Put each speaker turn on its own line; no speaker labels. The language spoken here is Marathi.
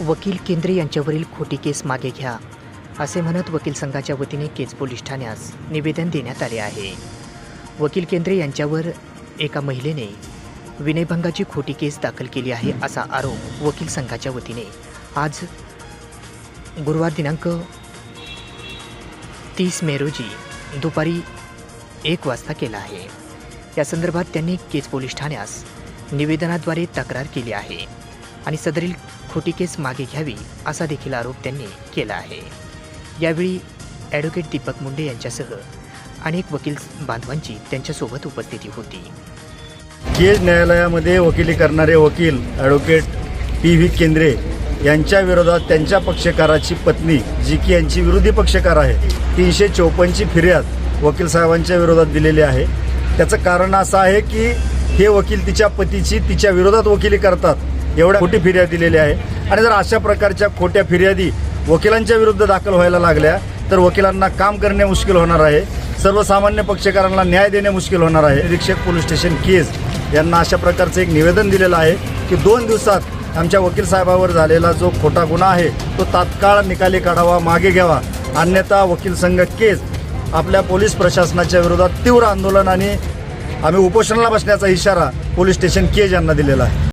वकील केंद्रे यांच्यावरील खोटी केस मागे घ्या असे म्हणत वकील संघाच्या वतीने केज पोलीस ठाण्यास निवेदन देण्यात आले आहे. वकील केंद्रे यांच्यावर एका महिलेने विनयभंगाची खोटी केस दाखल केली आहे असा आरोप वकील संघाच्या वतीने आज गुरुवार दिनांक तीस मे रोजी दुपारी एक वाजता केला आहे. या संदर्भात त्यांनी केज पोलीस ठाण्यास निवेदनाद्वारे तक्रार केली आहे. आणि सदरील खोटी केस मागे घ्यावी असा देखील आरोप त्यांनी केला आहे. यावेळी ॲडव्होकेट दीपक मुंडे यांच्यासह अनेक वकील बांधवांची त्यांच्यासोबत उपस्थिती होती.
केज न्यायालयामध्ये वकिली करणारे वकील ॲडव्होकेट पी व्ही केंद्रे यांच्या विरोधात त्यांच्या पक्षकाराची पत्नी जी की यांची विरोधी पक्षकार आहे. तीनशे चौपन्नची फिर्याद वकील साहेबांच्या विरोधात दिलेली आहे. त्याचं कारण असं आहे की हे वकील तिच्या पतीची तिच्या विरोधात वकिली करतात. एवढ्या खोटी फिर्याद दिलेली आहे. आणि जर अशा प्रकारच्या खोट्या फिर्यादी वकिलांच्या विरुद्ध दाखल व्हायला लागल्या तर वकिलांना काम करणे मुश्किल होणार आहे. सर्वसामान्य पक्षकारांना न्याय देणे मुश्किल होणार आहे. निरीक्षक पोलीस स्टेशन केस यांना अशा प्रकारचं एक निवेदन दिलेलं आहे की दोन दिवसात आमच्या वकील साहेबावर झालेला जो खोटा गुन्हा आहे तो तात्काळ निकाली काढावा मागे घ्यावा. अन्यथा वकील संघ केस आपल्या पोलीस प्रशासनाच्या विरोधात तीव्र आंदोलन आणि आम्ही उपोषणाला बसण्याचा इशारा पोलीस स्टेशन केज यांना दिलेला आहे.